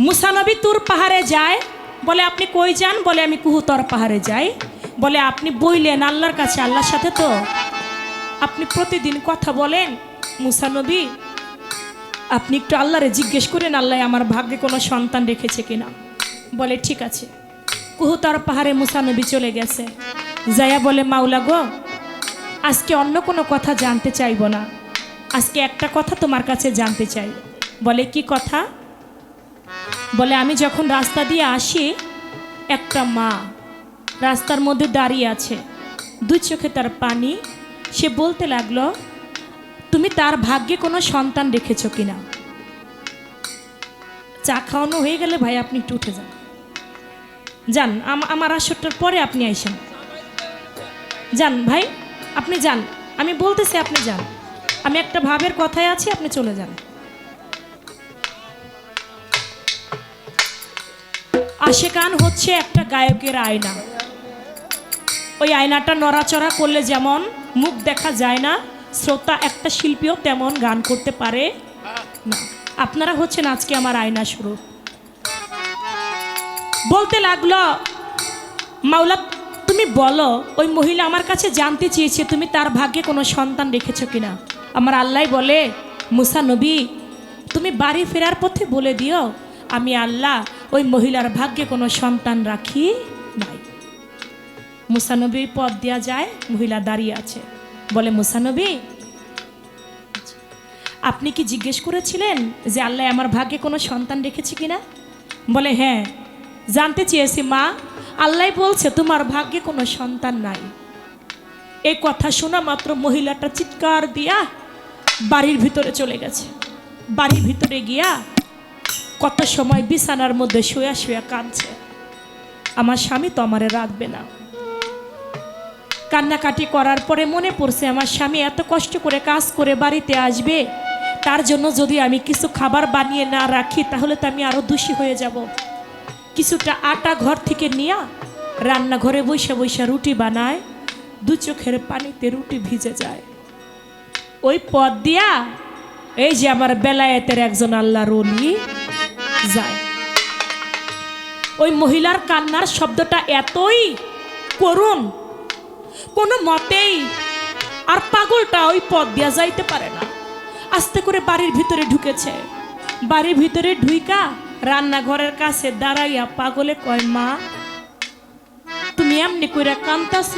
মুসানবী তুর পাহাড়ে যায়, বলে, আপনি কই যান? বলে, আমি কুহুতর পাহাড়ে যাই। বলে, আপনি বইলেন আল্লাহর কাছে, আল্লাহর সাথে তো? আপনি প্রতিদিন কথা বলেন মুসানবী আপনি একটু আল্লাহরে জিজ্ঞেস করেন, আল্লাহ আমার ভাগ্যে কোনো সন্তান রেখেছে কিনা? বলে, ঠিক আছে। কুহুতর পাহাড়ে মুসানবী চলে গেছে। যায়া বলে, মাওলা গো, আজকে অন্য কোনো কথা জানতে চাইব না। আজকে একটা কথা তোমার কাছে জানতে চাই। বলে, কি কথা? বলে, আমি যখন রাস্তা দিয়ে আসি, একটা মা রাস্তার মধ্যে দাঁড়িয়ে আছে। দুই চোখে তার পানি। সে বলতে লাগল, তুমি তার ভাগ্যে কোনো সন্তান রেখেছো কিনা? চা খাওয়ানো হয়ে গেলে ভাই আপনি একটু উঠে যান। যান, আম- আমার আসরটার পরে আপনি আইসেন। যান ভাই, আপনি যান। আমি বলতেছি আপনি যান। আমি একটা ভাবের কথায় আছি, আপনি চলে যান। আশেকান হচ্ছে একটা গায়কের আয়না। ওই আয়নাটা নড়াচড়া করলে যেমন মুখ দেখা যায় না, শ্রোতা একটা শিল্পীও তেমন গান করতে পারে না। আপনারা হচ্ছেন আজকে আমার আয়না শুরু। বলতে লাগল, মাওলা তুমি বলো, ওই মহিলা আমার কাছে জানতে চেয়েছে, তুমি তার ভাগ্যে কোনো সন্তান রেখেছ কিনা? আমার আল্লাহ বলে, মুসা নবী, তুমি বাড়ি ফেরার পথে বলে দিও, আমি আল্লাহ ওই মহিলার ভাগ্যে কোনো সন্তান রাখি নাই। মুসানবী পথ দেওয়া যায়, মহিলা দাঁড়িয়ে আছে। বলে মুসানবী আপনি কি জিজ্ঞেস করেছিলেন যে আল্লাহ আমার ভাগ্যে কোনো সন্তান রেখেছে কিনা? বলে হ্যাঁ জানতে চেয়েছি, মা। আল্লাহ বলছে, তোমার ভাগ্যে কোনো সন্তান নাই। এই কথা শোনা মাত্র মহিলাটা চিৎকার দিয়া বাড়ির ভিতরে চলে গেছে। বাড়ির ভিতরে গিয়া কত সময় বিছানার মধ্যে শুয়া শুয়া কাঁদছে। আমার স্বামী তো আমারে রাখবে না। কান্নাকাটি করার পরে মনে পড়ছে আমার স্বামী এত কষ্ট করে কাজ করে বাড়িতে আসবে, তার জন্য যদি আমি কিছু খাবার বানিয়ে না রাখি, তাহলে তো আমি আরও দোষী হয়ে যাব। কিছুটা আটা ঘর থেকে নিয়া রান্নাঘরে বৈশা বৈশা রুটি বানায়, দু চোখের পানিতে রুটি ভিজে যায়। ওই পথ দিয়া এই যে আমার বেলায়েতের একজন আল্লাহ রলি যায়। ওই মহিলার কান্নার শব্দটা এতই করুণ, কোনো মতেই আর পাগলটা ওই পথ দিয়া যাইতে পারে না। আস্তে করে বাড়ির ভিতরে ঢুকেছে। বাড়ির ভিতরে ঢুইকা রান্নাঘরের কাছে দাঁড়াইয়া পাগলে কয়, মা, তুমি এমনি কইরা কান্তাছ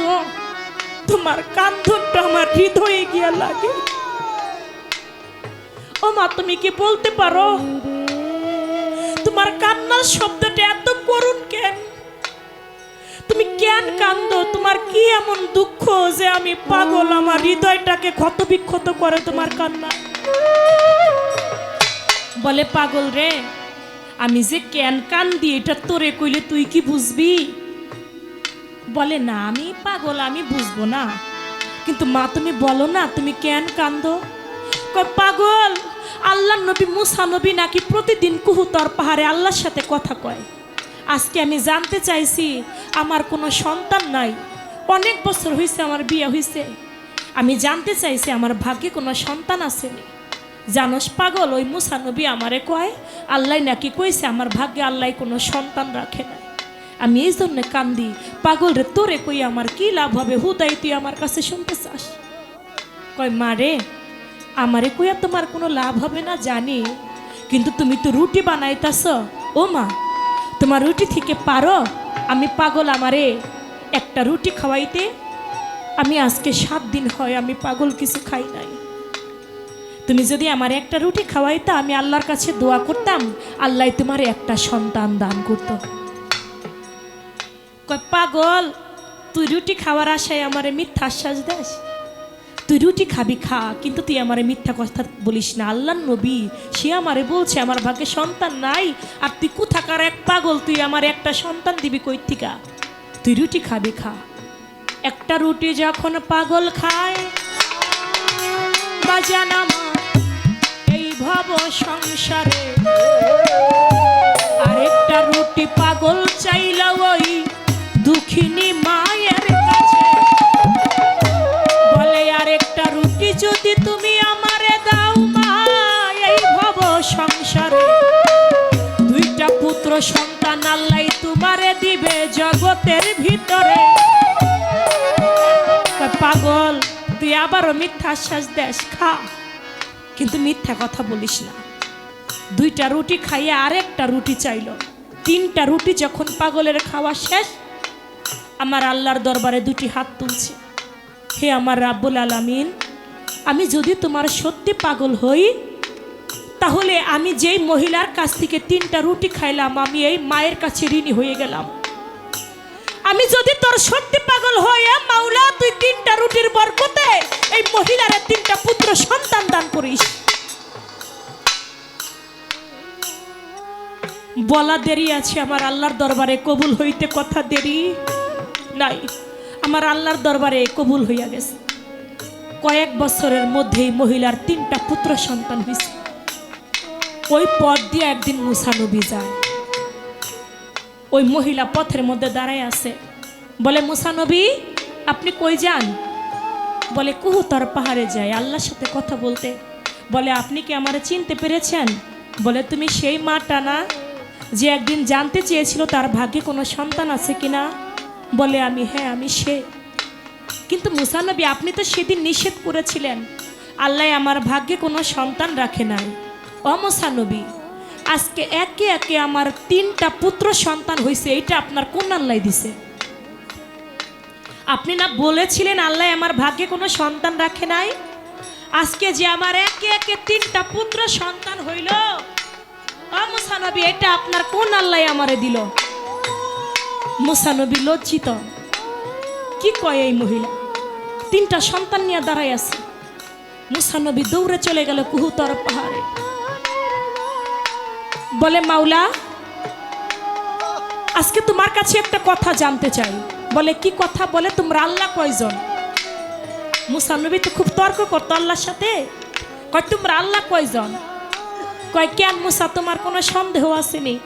তোমার কান্দনটা আমার হৃদয়ে গিয়া লাগে। ও মা, তুমি কি বলতে পারো তোমার কান্নার শব্দটা এত করুণ কেন? তুমি কেন কান্দো? তোমার কি এমন দুঃখ যে আমি পাগল? আমার হৃদয়টাকে ক্ষত বিক্ষত করে তোমার কান্না। বলে, পাগল রে, আমি যে কেন কান্দি, এটা তোরে কইলে তুই কি বুঝবি? বলে, না, আমি পাগল, আমি বুঝব না। কিন্তু মা, তুমি বলো না, তুমি কেন কান্দো? পাগল আল্লাহ নবী মুসা নবী নাকি প্রতিদিন কুহুতর পাহাড়ে আল্লাহর সাথে কথা কয়। আজকে আমি জানতে চাইছি, আমার কোনো সন্তান নাই। অনেক বছর হয়েছে আমার বিয়ে হয়েছে আমি জানতে চাইছি আমার ভাগ্যে কোনো সন্তান আসেনি জানস পাগল, ওই মুসা নবী আমারে কয়, আল্লাহ নাকি কইছে আমার ভাগ্যে আল্লাহ কোনো সন্তান রাখে না আমি এই জন্য কান্দি, পাগল রে, তোরে কই আমার কি লাভ হবে? হুদাই, তুই আমার কাছে শুনতে চাস। কয়, মা রে আমারে কইয়া তোমার কোনো লাভ হবে না জানি, কিন্তু তুমি তো রুটি বানাইতাছ। ও মা, তোমার রুটি থেকে পারো? আমি পাগল আমারে। একটা রুটি খাওয়াইতে আমি আজকে সাত দিন হয় আমি পাগল কিছু খাই নাই। তুমি যদি আমার একটা রুটি খাওয়াইতা, আমি আল্লাহর কাছে দোয়া করতাম, আল্লাহ তোমার একটা সন্তান দান করতো। কয়, পাগল, তুই রুটি খাওয়ার আশায় আমারে মিথ্যা আশ্বাস দেস? তুই রুটি খাবি, খা, কিন্তু তুই আমারে মিথ্যা কথা বলিস না। আল্লাহ নবী, সে আমারে বলছে, আমার ভাগ্যে সন্তান নাই, আর তুই কোথাকার এক পাগল, তুই আমার একটা সন্তান দিবি কই থিকা তুই রুটি খাবি, খা। একটা রুটি যখন পাগল খায় বাজান আমার এই ভব সংসারে। আরেকটা রুটি পাগল চাইলা ওই দুঃখিনী মায়ের সন্তান আল্লাহ তোমারে দিবে জগতের ভিতরে। পাগল, তুই আবারও মিথ্যা আশ্বাস দেশ খা। কিন্তু মিথ্যা কথা বলিস না। দুইটা রুটি খাইয়ে আরেকটা রুটি চাইলো। তিনটা রুটি যখন পাগলের খাওয়া শেষ, আমার আল্লাহর দরবারে দুটি হাত তুলছে। হে আমার রাব্বুল আলামিন, আমি যদি তোমার সত্যি পাগল হই তাহলে আমি যেই মহিলার কাছ থেকে তিনটা রুটি খাইলাম, আমি এই মায়ের কাছে ঋণী হয়ে গেলাম। আমি যদি তোর সত্যি পাগল এ মাওলা, তুই তিনটা রুটির বরকতে এই মহিলার তিনটা পুত্র সন্তান দান করিস। বলা দেরি আছে, আমার আল্লাহর দরবারে কবুল হইতে কথা দেরি নাই। আমার আল্লাহর দরবারে কবুল হইয়া গেছে। কয়েক বছরের মধ্যেই মহিলার তিনটা পুত্র সন্তান হয়েছে ওই পথ দিয়ে একদিন মুসানবী যায়। ওই মহিলা পথের মধ্যে দাঁড়ায় আছে। বলে মুসানবী আপনি কই যান? বলে কুহুতর পাহাড়ে যায় আল্লাহর সাথে কথা বলতে। বলে, আপনি কি আমারে চিনতে পেরেছেন? বলে, তুমি সেই মাটা না যে একদিন জানতে চেয়েছিল তার ভাগ্যে কোনো সন্তান আছে কিনা? বলে, আমি হ্যাঁ আমি সে। কিন্তু মুসানবী আপনি তো সেদিন নিষেধ করেছিলেন। আল্লাহ আমার ভাগ্যে কোনো সন্তান রাখে নাই। অমসানবী আজকে একে একে আমার তিনটা পুত্র সন্তান হয়েছে এইটা আপনার কোন আল্লাহ দিছে? আপনি না বলেছিলেন আল্লাহ আমার ভাগ্যে কোনো সন্তান রাখে নাই? আজকে যে আমার একে একে তিনটা পুত্র সন্তান হইল অমসানবী এটা আপনার কোন আল্লাহ আমারে দিল? মুসানবী লজ্জিত। কি কয় এই মহিলা? তিনটা সন্তান নিয়ে দাঁড়ায় আছে। মুসানবী দৌড়ে চলে গেল কুহুতর পাহাড়ে। বলে, মাওলা, আজকে তোমার কাছে একটা কথা জানতে চাই। বলে, কি কথা? বলে, তোমরা আল্লাহ কয়জন? মুসানবী তো খুব তর্ক করতো আল্লাহর সাথে। কয়, তোমরা আল্লাহ কয়জন? কয় কেন মুসা, তোমার কোনো সন্দেহ আসেনি?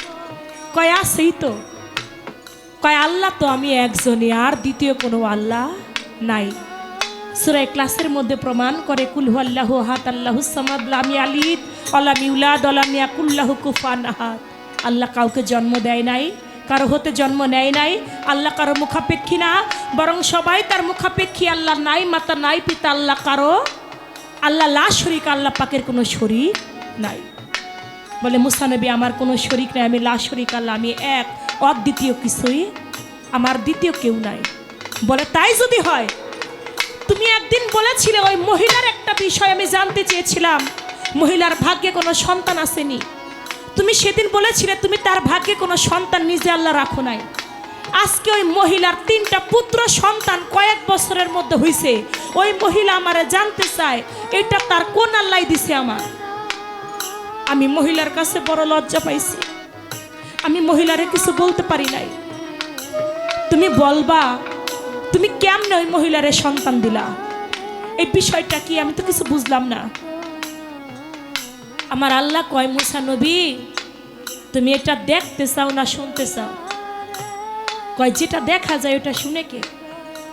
কয়, আছেই তো। কয়, আল্লাহ তো আমি একজনই, আর দ্বিতীয় কোনো আল্লাহ নাই। সুরাই ক্লাসের মধ্যে প্রমাণ করে কুলহু আল্লাহ হাত আল্লাহ সামাদলামি আলিদ, অলামি উলাদ, অলামি আকুল্লাহ কুফান আহাত আল্লাহ কাউকে জন্ম দেয় নাই, কারও হতে জন্ম নেয় নাই, আল্লাহ কারও মুখাপেক্ষী না, বরং সবাই তার মুখাপেক্ষী। আল্লাহ নাই মাতা, নাই পিতা, আল্লাহ কারও, আল্লাহ লা শরিক, আল্লাহ পাকের কোনো শরিক নাই। বলে মুসানবী আমার কোনো শরিক নাই, আমি লা শরিক, আল্লাহ, আমি এক, অদ্বিতীয় কিছুই, আমার দ্বিতীয় কেউ নাই। বলে, তাই যদি হয় তুমি একদিন বলেছিলে ওই মহিলার একটা বিষয় আমি জানতে চেয়েছিলাম। মহিলার ভাগ্যে কোনো সন্তান আসেনি। তুমি সেদিন বলেছিলে তুমি তার ভাগ্যে কোনো সন্তান নিজে আল্লাহ রাখো নাই। আজকে ওই মহিলার তিনটা পুত্র সন্তান কয়েক বছরের মধ্যে হয়েছে ওই মহিলা আমারে জানতে চায়, এটা তার কোন আল্লাহ দিছে আমার? আমি মহিলার কাছে বড় লজ্জা পাইছি। আমি মহিলারে কিছু বলতে পারি নাই। তুমি বলবা তুমি কেমনে ওই মহিলারে সন্তান দিলা? এই বিষয়টা কি? আমি তো কিছু বুঝলাম না। আমার আল্লাহ কয়, মুসা নবী, তুমি এটা দেখতে চাও না শুনতে চাও? কয়, যেটা দেখা যায় ওটা শুনে কে?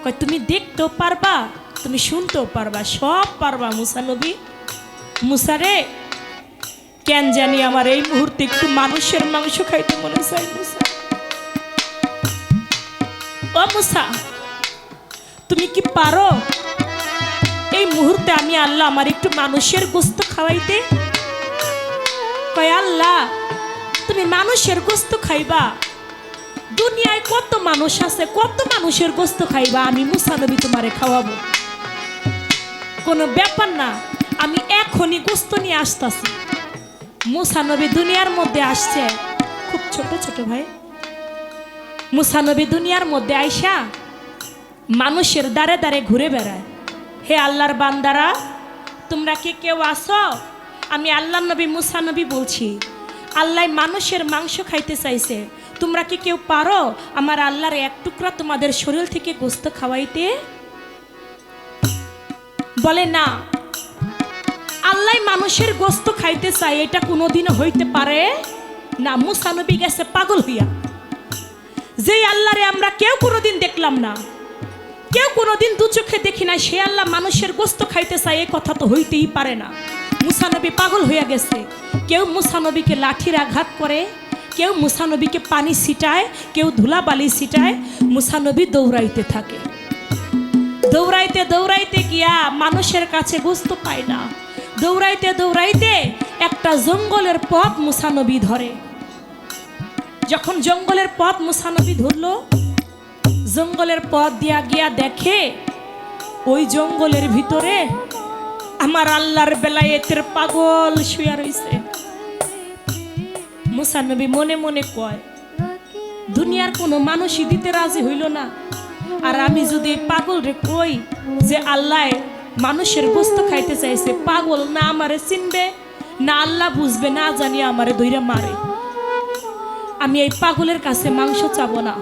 কয়, তুমি দেখতেও পারবা, তুমি শুনতেও পারবা, সব পারবা, মুসা নবী। মুসারে কেন জানি আমার এই মুহূর্তে একটু মানুষের মাংস খাইতে মনে চাই মুসা? ও মুসা তুমি কি পারো? এই মুহূর্তে আমি আল্লাহ আমার একটু মানুষের গোস্ত খাওয়াইতে। কয়, আল্লাহ, তুমি মানুষের গোস্ত খাইবা? দুনিয়ায় কত মানুষ আছে, কত মানুষের গোস্ত খাইবা? আমি মুসানবী তোমারে খাওয়াবো। কোনো ব্যাপার না, আমি এখনই গোস্ত নিয়ে আসতেছি। মুসানবী দুনিয়ার মধ্যে আসছে। খুব ছোট ছোট ভাই। মুসানবী দুনিয়ার মধ্যে আইসা মানুষের দ্বারে দ্বারে ঘুরে বেড়ায়। হে আল্লাহর বান্দারা, তোমরা কে কেউ আসো আমি আল্লাহ নবী, মুসা নবী বলছি, আল্লাহ মানুষের মাংস খাইতে চাইছে। তোমরা কি কেউ পারো আমার আল্লাহর এক টুকরা তোমাদের শরীর থেকে গোস্ত খাওয়াইতে? বলে, না, আল্লাহ মানুষের গোস্ত খাইতে চায়, এটা কোনোদিনও হইতে পারে না। মুসানবী গেছে পাগল হইয়া। যেই আল্লাহরে আমরা কেউ কোনোদিন দেখলাম না। কেউ কোনোদিন দু চোখে দেখি না সে আল্লাহ মানুষের গোস্ত খাইতে চায়, এ কথা তো হইতেই পারে না। মুসানবী পাগল হইয়া গেছে। কেউ মুসানবীকে লাঠির আঘাত করে, কেউ মুসানবীকে পানি ছিটায়, কেউ ধুলাবালি ছিটায় মুসানবী দৌড়াইতে থাকে। দৌড়াইতে দৌড়াইতে গিয়া মানুষের কাছে গোস্ত পায় না। দৌড়াইতে দৌড়াইতে একটা জঙ্গলের পথ মুসানবী ধরে। যখন জঙ্গলের পথ মুসানবী ধরলো জঙ্গলের পথ দিয়া গিয়া দেখে, ওই জঙ্গলের ভিতরে আমার আল্লাহর বেলায়েতের পাগল শুয়া রইছে। মুসানবী মনে মনে কয়, দুনিয়ার কোনো মানুষই দিতে রাজি হইল না। আর আমি যদি পাগল রে কই যে আল্লাহ মানুষের গোস্ত খাইতে চাইছে, পাগল না আমারে চিনবে, না আল্লাহ বুঝবে, না জানি আমারে দইরা মারে। আমি এই পাগলের কাছে মাংস চাবো না।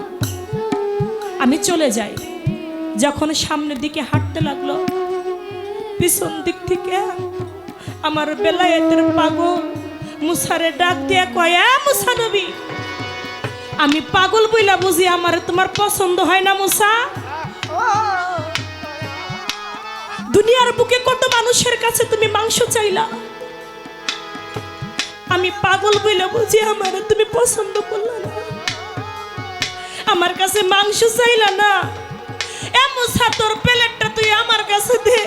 আমি চলে যাই। যখন সামনের দিকে হাঁটতে লাগল, পিছন দিক থেকে আমার বেলায়েতের পাগল মুসারে ডাক দিয়ে কয়া, "এ মুসা নবী, আমি পাগল বইলা বুঝি আমার তোমার পছন্দ হয় না মুসা? দুনিয়ার বুকে কত মানুষের কাছে তুমি মাংস চাইলা? আমি পাগল বইলা বুঝি আমার তুমি পছন্দ করলা না। আমার কাছে মাংস চাইলা না। এ মুসা, তোর প্লেটটা তুই আমার কাছে দে।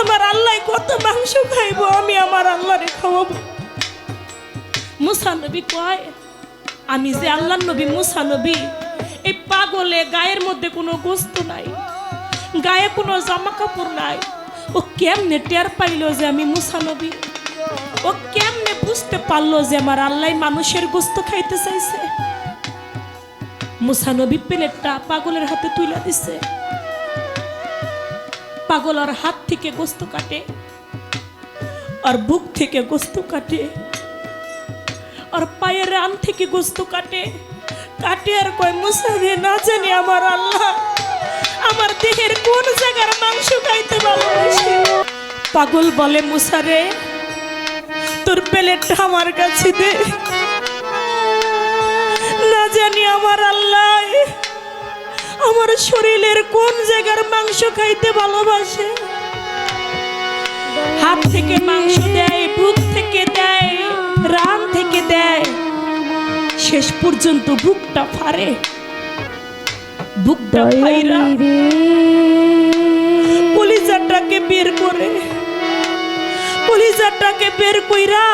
আমার আল্লাহ কত মাংস খাইবো, আমি আমার আল্লাহরে খাওয়াবো। মুসা নবী কয়, আমি যে আল্লাহ নবী, মুসা নবী, এই পাগলে গায়ের মধ্যে কোনো গোস্ত নাই, গায়ে কোনো জামা কাপড় নাই। ও কেমনে টের পাইল যে আমি মুসা নবী? ও কেমনে বুঝতে পারল যে আমার আল্লাহ মানুষের গোস্ত খাইতে চাইছে? মুসানবী প্লেটটা পাগলের হাতে তুলে দিছে। পাগল আর হাত থেকে গোস্ত কাটে, আর বুক থেকে গোস্ত কাটে, আর পায়ের রান থেকে গোস্ত কাটে। কাটে আর কয় মুসারে না জানি আমার আল্লাহ, আমার দেহের কোন জায়গার মাংস খাইতে ভালোবাসে? পাগল বলে মুসারে তোর প্লেটটা আমার কাছে দে। না জানি আমার আল্লাহ আমার শরীরের কোন জায়গার মাংস খাইতে ভালোবাসে? হাত থেকে মাংস দেয় বুক থেকে দেয় রান থেকে দেয়। শেষ পর্যন্ত বুকটা ফারে বুকটা ফাইরা কলিজাটাকে বের করে। কলিজাটাকে বের কইরা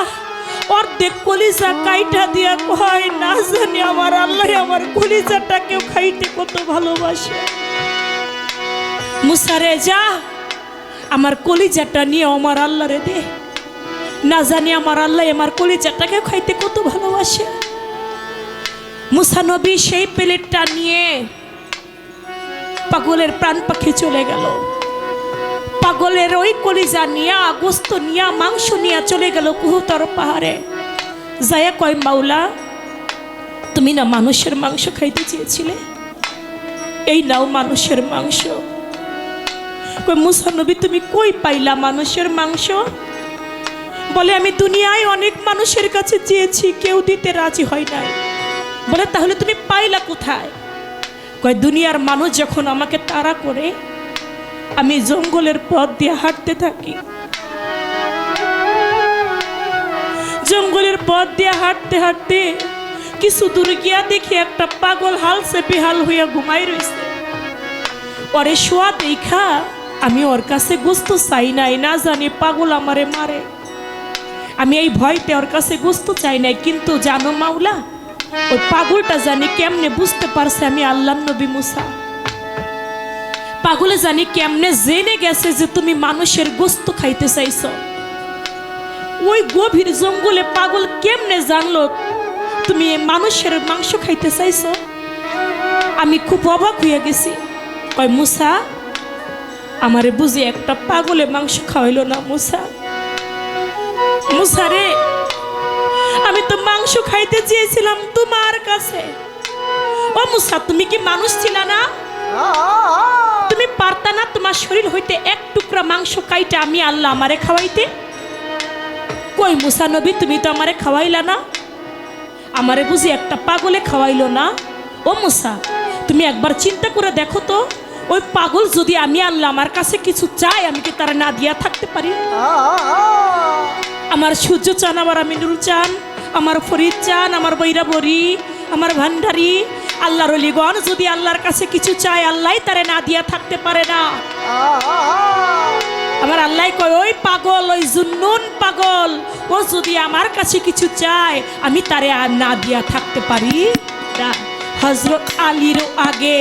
অর্ধেক কলিজা কাইটা দিয়া কয়, না জানি আমার আল্লাহ আমার কলিজাটাকেও খাইতে কত ভালোবাসে। মুসারে যা, আমার কলিজাটা নিয়ে আমার আল্লাহরে দে। না জানি আমার আল্লাহ আমার কলিজাটাকে খাইতে কত ভালোবাসে। মুসানবী সেই প্লেটটা নিয়ে পাগলের প্রাণ পাখি চলে গেল। পাগলের ওই কলিজা নিয়া, গোস্ত নিয়া, মাংস নিয়া চলে গেল কুহুতর পাহাড়ে। যায়া কয়, মাওলা, তুমি না মানুষের মাংস খাইতে চেয়েছিলে? এই নাও মানুষের মাংস। কই মুসানবী তুমি কই পাইলা মানুষের মাংস? বলে, আমি দুনিয়ায় অনেক মানুষের কাছে চেয়েছি, কেউ দিতে রাজি হয় নাই। বলে, তাহলে তুমি পাইলা কোথায়? কয়, দুনিয়ার মানুষ যখন আমাকে তাড়া করে আমি জঙ্গলের পথ দিয়ে হাঁটতে থাকি। জঙ্গলের পথ দিয়ে হাঁটতে হাঁটতে কিছু দূর গিয়া দেখি একটা পাগল হালসে বেহাল হইয়া ঘুমাই রইছে। পরে শোয়া দেখা আমি ওর কাছে গোস্ত চাই নাই, না জানি পাগল আমারে মারে। আমি এই ভয়তে ওর কাছে গোস্ত চাই নাই, কিন্তু জানো মাওলা, ওই পাগলটা জানি কেমনে বুঝতে পারছে আমি আল্লাহ নবী মুসা। পাগলে জানি কেমনে জেনে গেছে যে তুমি মানুষের গোস্ত খাইতে চাইছো? ওই গভীর জঙ্গলে পাগল কেমনে জানলো তুমি মানুষের মাংস খাইতে চাইছো? আমি খুব অবাক হইয়া গেছি। কয়, মুসা, আমারে বুঝি একটা পাগলে মাংস খাওয়াইলো না, মুসা? মুসা রে, আমি তো মাংস খাইতে চেয়েছিলাম তোমার কাছে। ও মুসা, তুমি কি মানুষ ছিল না? তুমি পারতা না তোমার শরীর হইতে এক টুকরা মাংস কাইটা আমি আল্লাহ আমারে খাওয়াইতে। কই মুসা নবী, তুমি তো আমারে খাওয়াইলা না? আমারে বুঝি একটা পাগলে খাওয়াইলো না? ও মুসা, তুমি একবার চিন্তা করে দেখো তো, ওই পাগল যদি আমি আল্লাহ আমার কাছে কিছু চাই, আমি কি তারা না দিয়া থাকতে পারি? আমার সূর্য চান, আমার আমিনুল চান, আমার ফরিদ চান, আমার বৈরাবরী, আমার ভান্ডারি আল্লাহর অলিগণ, যদি আল্লাহর কাছে কিছু চায় আল্লাহ তারে না দিয়া থাকতে পারে না। আমার আল্লাহ কয়, ওই পাগল, ওই জুন্নুন পাগল, ও যদি আমার কাছে কিছু চায়, আমি তারে আর না দিয়া থাকতে পারি না। হজরত আলীর আগে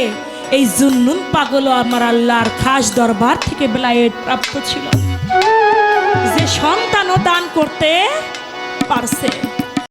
এই জুন্নুন পাগলও আমার আল্লাহর খাস দরবার থেকে বেলায়েত প্রাপ্ত ছিল। যে সন্তানও দান করতে পারছে।